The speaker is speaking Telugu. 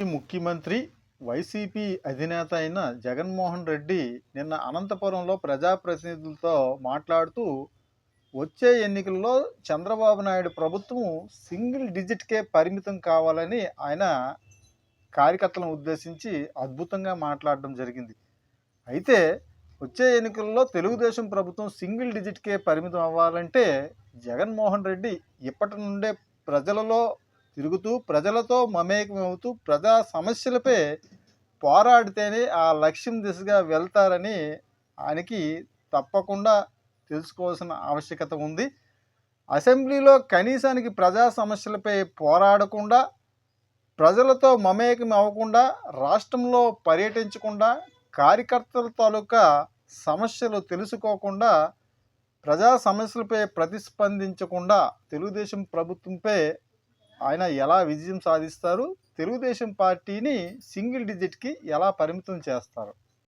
ముఖ్యమంత్రి వైసీపీ అధినేత అయిన జగన్మోహన్ రెడ్డి నిన్న అనంతపురంలో ప్రజాప్రతినిధులతో మాట్లాడుతూ వచ్చే ఎన్నికల్లో చంద్రబాబు నాయుడు ప్రభుత్వం సింగిల్ డిజిట్కే పరిమితం కావాలని ఆయన కార్యకర్తలను ఉద్దేశించి అద్భుతంగా మాట్లాడడం జరిగింది. అయితే వచ్చే ఎన్నికల్లో తెలుగుదేశం ప్రభుత్వం సింగిల్ డిజిట్కే పరిమితం అవ్వాలంటే జగన్మోహన్ రెడ్డి ఇప్పటి నుండే ప్రజలలో తిరుగుతూ ప్రజలతో మమేకమవుతూ ప్రజా సమస్యలపై పోరాడితేనే ఆ లక్ష్యం దిశగా వెళ్తారని ఆయనకి తప్పకుండా తెలుసుకోవాల్సిన ఆవశ్యకత ఉంది. అసెంబ్లీలో కనీసానికి ప్రజా సమస్యలపై పోరాడకుండా ప్రజలతో మమేకం అవ్వకుండా రాష్ట్రంలో పర్యటించకుండా కార్యకర్తల తాలూకా సమస్యలు తెలుసుకోకుండా ప్రజా సమస్యలపై ప్రతిస్పందించకుండా తెలుగుదేశం ప్రభుత్వంపై ఆయన ఎలా విజయం సాధిస్తారు? తెలుగుదేశం పార్టీని సింగిల్ డిజిట్కి ఎలా పరిమితం చేస్తారు?